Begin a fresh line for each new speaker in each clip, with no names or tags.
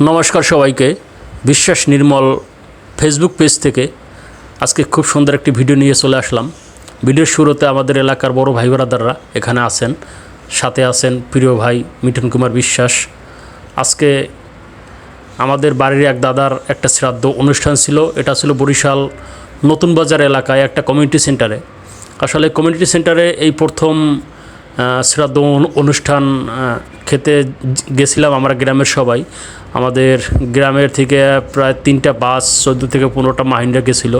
নমস্কার সবাইকে। বিশ্বাস নির্মল ফেসবুক পেজ থেকে আজকে খুব সুন্দর একটি ভিডিও নিয়ে চলে আসলাম। ভিডিওর শুরুতে আমাদের এলাকার বড় ভাই ব্রাদাররা এখানে আছেন। সাথে আছেন প্রিয় ভাই মিঠুন কুমার বিশ্বাস। আজকে আমাদের বাড়ির এক দাদার একটা শ্রাদ্ধ অনুষ্ঠান ছিল। এটা ছিল বরিশাল নতুন বাজার এলাকায় একটা কমিউনিটি সেন্টারে আসলে কমিউনিটি সেন্টারে এই প্রথম শ্রাদ্ধ অনু- অনুষ্ঠান খেতে গেছিলাম আমরা গ্রামের সবাই। আমাদের গ্রামের থেকে প্রায় তিনটা বাস, চোদ্দ থেকে পনেরোটা মাহিন্ডা গেছিল।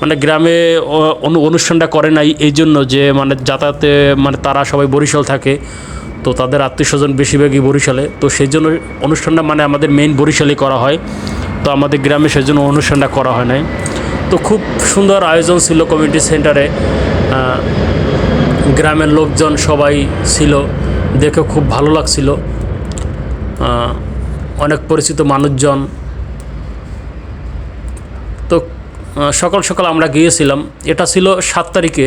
মানে গ্রামে অনু- অনুষ্ঠানটা করে নাই, এই জন্য যে মানে যাতায়াতে মানে তারা সবাই বরিশাল থাকে, তো তাদের আত্মীয় স্বজন বেশিরভাগই বরিশালে। তো সেই জন্য অনুষ্ঠানটা মানে আমাদের মেইন বরিশালেই করা হয়। তো আমাদের গ্রামে সেই জন্য অনুষ্ঠানটা করা হয় নাই। তো খুব সুন্দর আয়োজন ছিল কমিউনিটি সেন্টারে গ্রামের লোকজন সবাই ছিল। দেখে খুব ভালো লাগছিল। অনেক পরিচিত মানুষজন। তো সকাল সকাল আমরা গিয়েছিলাম। এটা ছিল সাত তারিখে।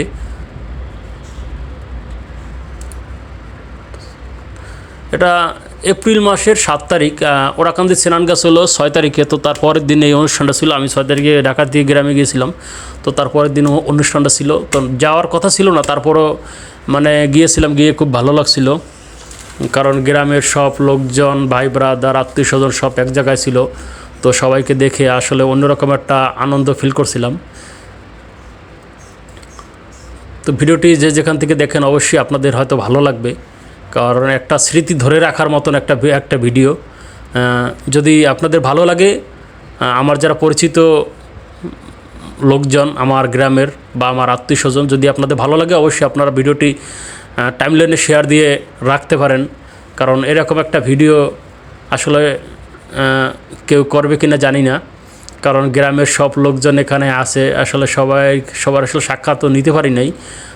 এটা এপ্রিল মাসের সাত তারিখ। ওরাকান্দি স্নান গাছ হলো ছয় তারিখে। তো তারপরের দিন এই অনুষ্ঠানটা ছিল। আমি ছয় তারিখে ঢাকা দিয়ে গ্রামে গিয়েছিলাম। তো তারপরের দিন অনুষ্ঠানটা ছিল। তো যাওয়ার কথা ছিল না। তারপরও মানে গিয়েছিলাম, গিয়ে খুব ভালো লাগছিল। কারণ গ্রামের সব লোকজন, ভাই ব্রাদার, আত্মীয় স্বজন সব এক জায়গায় ছিল। তো সবাইকে দেখে আসলে অন্যরকম একটা আনন্দ ফিল করছিলাম। তো ভিডিওটি যে যেখান থেকে দেখেন অবশ্যই আপনাদের হয়তো ভালো লাগবে। কারণ একটা স্মৃতি ধরে রাখার মতন একটা একটা ভিডিও। যদি আপনাদের ভালো লাগে আমার যারা পরিচিত লোকজন, আমার গ্রামের বা আমার আত্মীয় স্বজন যদি আপনাদের ভালো লাগে, অবশ্যই আপনারা ভিডিওটি টাইমলাইনে শেয়ার দিয়ে রাখতে পারেন। কারণ এরকম একটা ভিডিও আসলে কেউ করবে কি না জানি না। কারণ গ্রামের সব লোকজন এখানে আছে, আসলে সবাই, সবার আসলে সাক্ষাৎ তো নিতে পারি নাই।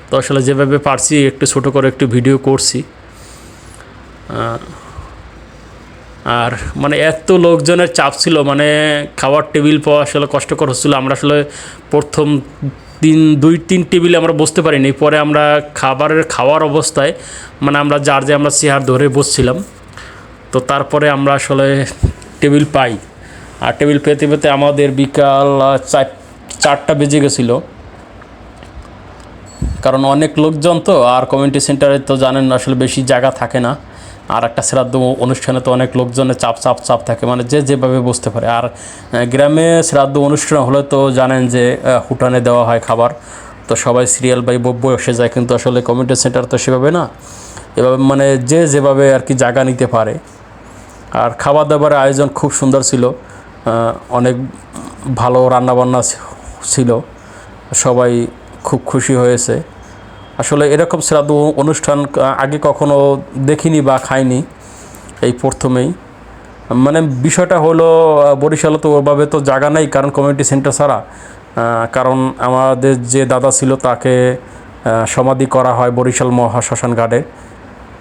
তো আসলে যেভাবে পারছি, একটু ছোট করে একটু ভিডিও করছি। আর মানে এত লোকজনের চাপ ছিল মানে খাওয়ার টেবিল পাওয়া আসলে কষ্টকর হচ্ছিল। আমরা আসলে প্রথম তিন, দুই, তিন টেবিলে আমরা বসতে পারিনি। পরে আমরা খাবারের খাওয়ার অবস্থায় মানে আমরা যার যে আমরা চেয়ার ধরে বসছিলাম, তো তারপরে আমরা আসলে টেবিল পাই। আর টেবিল পেতে পেতে আমাদের বিকাল চার, চারটা বেজে গেছিল। কারণ অনেক লোকজন তো, আর কমিউনিটি সেন্টারে তো জানেন আসলে বেশি জায়গা থাকে না। আর একটা শ্রাদ্ধ অনুষ্ঠানে তো অনেক লোকজনের চাপ চাপ চাপ থাকে মানে যে যেভাবে বসতে পারে। আর গ্রামে শ্রাদ্ধ অনুষ্ঠান হলে তো জানেন যে হুটানে দেওয়া হয় খাবার। তো সবাই সিরিয়াল বাই বসে যায়, কিন্তু আসলে কমিউনিটি সেন্টার তো সেভাবে না। এভাবে মানে যে যেভাবে আর কি জায়গা নিতে পারে। আর খাবার দাবারের আয়োজন খুব সুন্দর ছিল। অনেক ভালো রান্নাবান্না ছিল। সবাই খুব খুশি হয়েছে। আসলে এরকম শ্রাদ্ধ অনুষ্ঠান আগে কখনো দেখিনি বা খাইনি এই প্রথমেই। মানে বিষয়টা হলো বরিশালে তো ওভাবে তো জায়গা নেই, কারণ কমিউনিটি সেন্টার ছাড়া। কারণ আমাদের যে দাদা ছিল তাকে সমাধি করা হয় বরিশাল মহাশ্মশান ঘাটে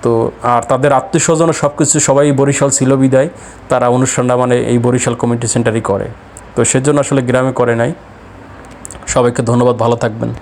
তো, আর তাদের আত্মীয় স্বজন সব কিছু সবাই বরিশাল ছিল বিদায়, তারা অনুষ্ঠানটা মানে এই বরিশাল কমিউনিটি সেন্টারই করে। তো সেজন্য আসলে গ্রামে করে নাই। সবাইকে ধন্যবাদ, ভালো থাকবেন।